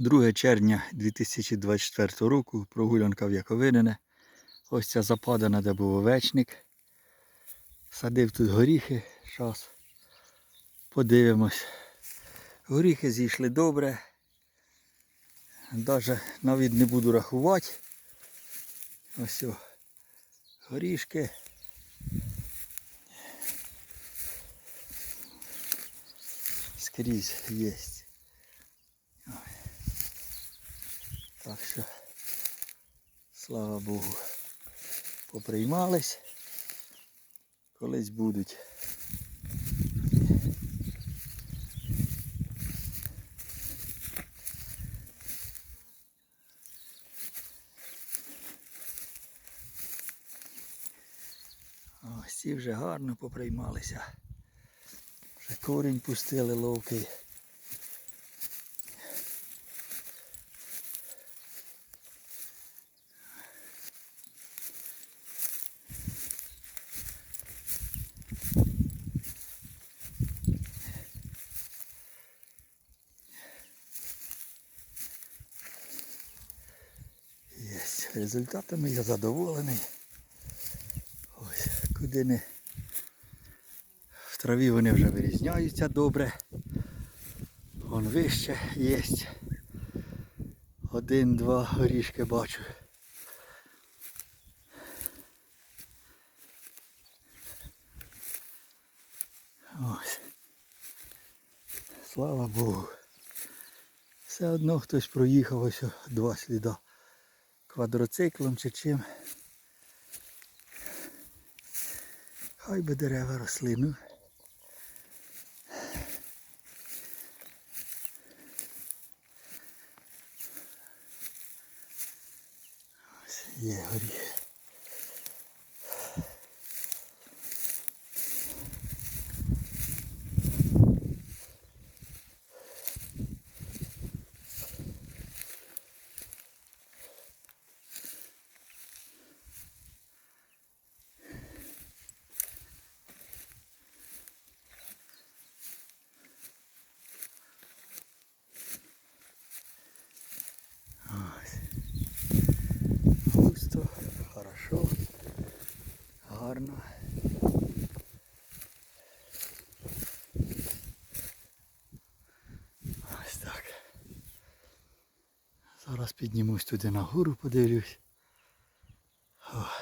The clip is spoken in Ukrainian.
2 червня 2024 року, прогулянка в Яковинине. Ось ця западина, де був овечник. Садив тут горіхи. Зараз подивимось. Горіхи зійшли добре. Даже навіть не буду рахувати. Ось горішки. Скрізь є. Що, слава Богу, поприймались. Колись будуть. Ось ці вже гарно поприймалися. Вже корінь пустили ловкий. Є. Результатами я задоволений. Ось, куди не в траві вони вже вирізняються добре. Вон вище є. Один-два горішки бачу. Ось. Слава Богу. Все одно хтось проїхав ось два сліда квадроциклом чи чим. Хай би дерева росли, ну. Ось є горіхи. гарно. Ось так. Зараз піднімусь туди нагору, подивлюсь. Ох.